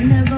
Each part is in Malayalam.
പ്രണവം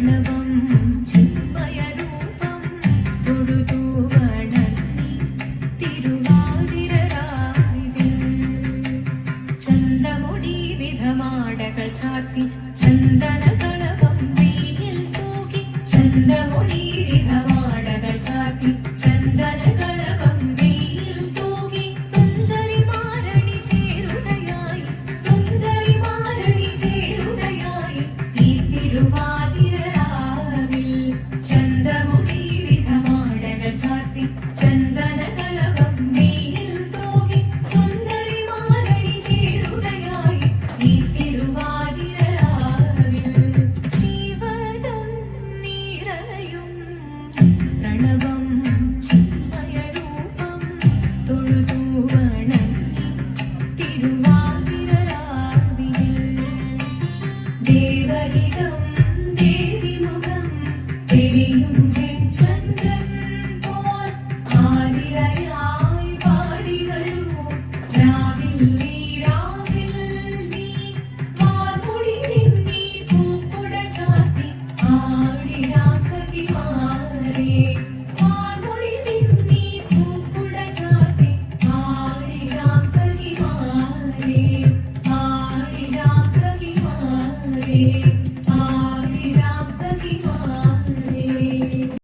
പ്രണവം ചിന്മയരൂപം തൊഴുതു വണങ്ങി തിരുവാതിരരായി ചാത്തി ചന്ദ്രൻ